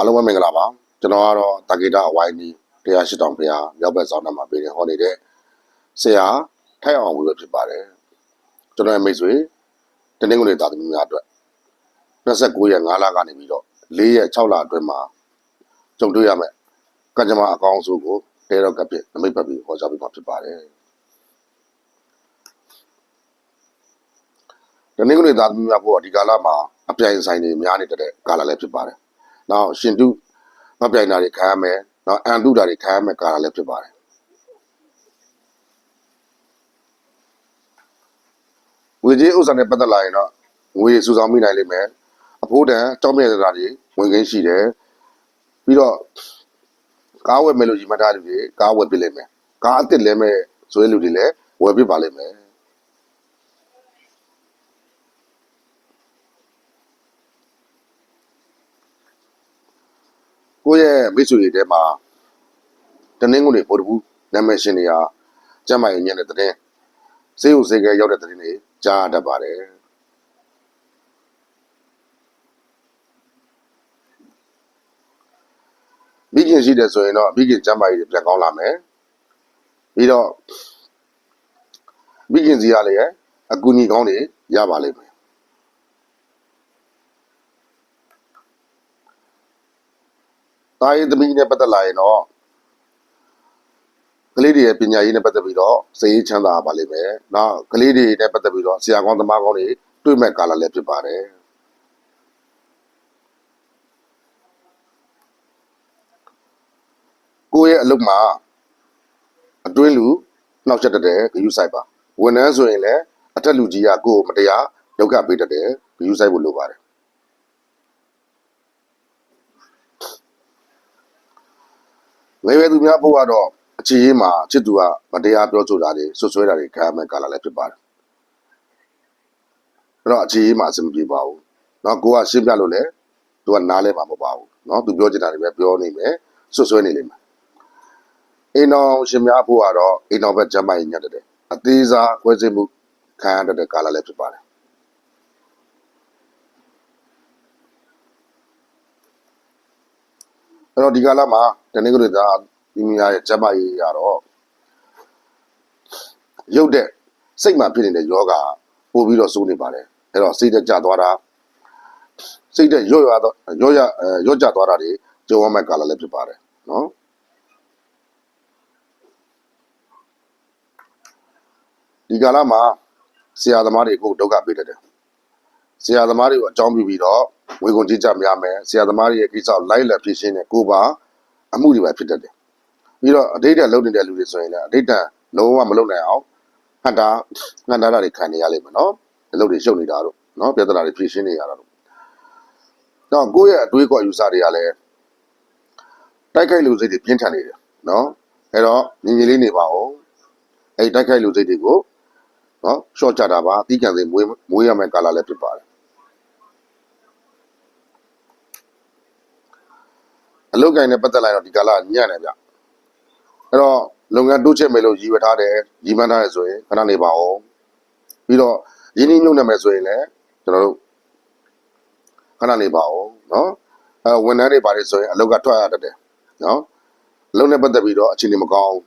အားလုံးပဲမင်္ဂလာပါကျွန်တော်ကတော့တာဂီတာအဝိုင်းကြီးတရားရှိတောင်ဖရာရောက်ဘက်ဆောင်နာမှာပေးနေဟောနေတဲ့ဆရာထိုက်အောင်ဘူးပဲဖြစ်ပါတယ်ကျွန်တော်ရဲ့မိတ်ဆွေတနင်္ဂနွေသားသမီးများအတွက်29ရက်5လကနေပြီးတော့4ရက်6လအတွင်းမှာကြုံတွေ့ရမယ်ကံကြမ္မာအကောင်းဆုံးကိုတဲတော့ကပ်ပြည့်နမိတ်ပတ်ပြီးဟောကြားပေးမှာဖြစ်ပါတယ်တနင်္ဂနွေသားသမီးများဖို့ဒီကာလမှာအပြိုင်ဆိုင်တွေများနေတဲ့ကာလလည်းဖြစ်ပါတယ် နောက်ရှင်တုမပြိုင်တာတွေခံရမယ်နောက်အန်တုတာတွေခံရမယ်ကာလလည်းဖြစ်ပါတယ်ငွေကြေးဥစ္စာနဲ့ပတ်သက်လာရင်တော့ငွေစုဆောင်မိနိုင်လိမ့်မယ်အဖိုးတန်တောင်းမြဲတာတွေဝင်ခင်းရှိတယ်ပြီးတော့ကားဝယ်မယ်လို့ညီမထားလူတွေကားဝယ်ပြလိမ့်မယ်ကားအစ်စ်လဲမဲ့ဇွဲလူတွေလည်းဝယ်ပြပါလိမ့်မယ် ကိုယ့်ရဲ့မိတ်ဆွေတွေထဲမှာတနင်္ဂနွေဗုဒ္ဓဘူးနာမည်ရှင်တွေကကျမ်းမာရေးညံ့တဲ့တဲ့ဈေးဥဈေးကရောက်တဲ့တဲ့တွေကြားရတတ်ပါတယ်မိခင်ရှိတယ်ဆိုရင်တော့မိခင်ကျမ်းမာရေးတွေပြန်ကောင်းလာမယ်ပြီးတော့မိခင်စီရလည်းအကူအညီကောင်းတွေရပါလိမ့်မယ် တာရေးသမီးနဲ့ပတ်သက်လာရင်တော့ကလေးတွေရဲ့ပညာရေးနဲ့ပတ်သက်ပြီးတော့စိတ်ရေးချမ်းသာပါလိမ့်မယ်။နောက်ကလေးတွေနဲ့ပတ်သက်ပြီးတော့ဆရာကောင်းသမားကောင်းတွေတွေ့မဲ့ကာလလည်းဖြစ်ပါတယ်။ကိုယ့်ရဲ့အလုပ်မှာအတွင်းလူနှောက်ချက်တတ်တဲ့ဂယုဆိုင်ပါ။ဝန်ထမ်းဆိုရင်လည်းအထက်လူကြီးကကိုယ်ကိုမတရားဒုက္ခပေးတတ်တဲ့ဂယုဆိုင်ဖို့လိုပါတယ်။ ငယ်ရွယ်သူများဖို့ကတော့အခြေရေးမှာချစ်သူကမတရားပြောဆိုတာတွေဆွဆွဲတာတွေခံရမဲ့ကာလလည်းဖြစ်ပါတယ်။အဲ့တော့အခြေရေးမှာအဆင်မပြေပါဘူး။နော်ကိုကရှင်းပြလို့လည်းသူကနားလဲမှာမဟုတ်ပါဘူး။နော်သူပြောချင်တာတွေပဲပြောနေမယ်ဆွဆွဲနေလိမ့်မယ်။အိမ်တော်ရှင်များဖို့ကတော့အိမ်တော်ဘက်ကျမ်းမာရေးညတ်တဲ့အသေးစားခွဲစိတ်မှုခံရတဲ့ကာလလည်းဖြစ်ပါတယ်။ အဲ့တော့ဒီကာလမှာတနင်္ဂနွေသားဒီမိများရဲ့ကျမ်းမာရေးရတော့ရုပ်တဲ့စိတ်မှဖြစ်နေတဲ့ယောဂပို့ပြီးတော့စိုးနေပါတယ်အဲ့တော့စိတ်တက်ကြသွားတာစိတ်တက်ရော့ရတော့ရော့ရအဲရော့ကြသွားတာတွေကြုံရမယ့်ကာလလည်းဖြစ်ပါတယ်နော်ဒီကာလမှာဆရာသမားတွေကိုဒုက္ခပေးတတ်တယ်ဆရာသမားတွေကိုအကြောင်းပြုပြီးတော့ ဝေခွန်ကြီးကြများမယ်ဆရာသမားတွေရဲ့ကိစ္စကိုလိုက်လက်ဖြစ်ရှင်းတဲ့ကိုပါအမှုတွေပဲဖြစ်တတ်တယ်ပြီးတော့အတိတ်ကလုံနေတဲ့လူတွေဆိုရင်လည်းအတိတ်ကလုံးဝမလုံနိုင်အောင်ဟန်တာဟန်တာတွေခံနေရလိမ့်မယ်နော်အလုပ်တွေရှုပ်နေတာတို့နော်ပြဿနာတွေဖြေရှင်းနေရတာတို့တော့ကိုယ့်ရဲ့အတွေးခေါ်ယူဆတွေကလည်းတိုက်ခိုက်လူစိတ်တွေပြင်းထန်နေတယ်နော်အဲ့တော့ညီညီလေးနေပါဦးအဲ့တိုက်ခိုက်လူစိတ်တွေကိုနော်ရှော့ချတာပါအတိကံစိမွေးမွေးရမယ့်ကာလလည်းဖြစ်ပါတယ် အလုတ်ကိုင်းနဲ့ပတ်သက်လိုက်တော့ဒီကာလညံ့တယ်ဗျအဲ့တော့လုပ်ငန်းတိုးချဲ့မယ်လို့ရည်ရွယ်ထားတယ်ရည်မှန်းထားတယ်ဆိုရင်ခဏနေပါဦးပြီးတော့ရင်းနှီးမြှုပ်နှံမယ်ဆိုရင်လည်းကျွန်တော်တို့ခဏနေပါဦးနော်အဲဝန်ထမ်းတွေပါတယ်ဆိုရင်အလုပ်ကထွက်ရတတ်တယ်နော်အလုပ်နဲ့ပတ်သက်ပြီးတော့အခြေအနေမကောင်း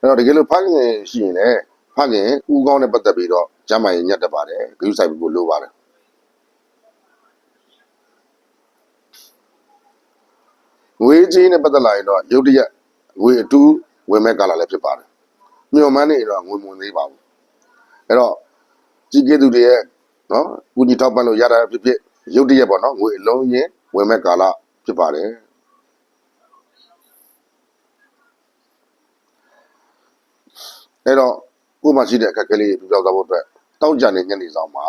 အဲ့တော့တကယ်လို့ဖခင်ရှိရင်လည်းဖခင်ဥကောင်းနဲ့ပတ်သက်ပြီးတော့ကျမ်းမာရေးညက်တတ်ပါတယ်ဂရုစိုက်ဖို့လိုပါတယ် ငွေကြီးနဲ့ပတ်သက်လာရင်တော့ရုတ်တရက်ငွေအတူဝင်မဲ့ကာလလည်းဖြစ်ပါတယ်။မျော်မှန်းနေတော့ငွေမဝင်သေးပါဘူး။အဲ့တော့ကြီးကဲသူတွေရဲ့နော်ကုညီထောက်ပံ့လို့ရတာဖြစ်ဖြစ်ရုတ်တရက်ပေါ့နော်ငွေအလုံးရင်းဝင်မဲ့ကာလဖြစ်ပါတယ်။အဲ့တော့ကိုယ်မှရှိတဲ့အခက်အခဲလေးတွေပြပြောသွားဖို့အတွက်တောက်ကြနေညနေဆောင်မှာ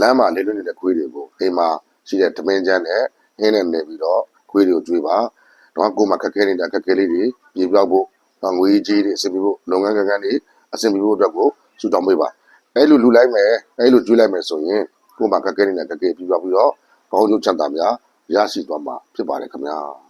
လမ်းမှာလေလွတ်နေတဲ့ခွေးတွေကိုအိမ်မှာရှိတဲ့သမင်းချမ်းနဲ့ဟင်းနဲ့နေပြီးတော့ ခွေးတွေကိုကျွေးပါတော့ကိုယ်မှခက်ခဲနေတဲ့အခက်အခဲလေးတွေပြေပြောက်ဖို့ငွေကြီးတွေအဆင်ပြေဖို့လုပ်ငန်းကဏ္ဍတွေအဆင်ပြေဖို့အတွက်ကိုစူတောင်းပေးပါအဲ့လိုလူလိုက်မယ်အဲ့လိုကျွေးလိုက်မယ်ဆိုရင်ကိုယ်မှခက်ခဲနေတဲ့အခက်အခဲပြေပြောက်ပြီးတော့ကောင်းကျိုးချမ်းသာများရရှိသွားမှာဖြစ်ပါတယ်ခင်ဗျာ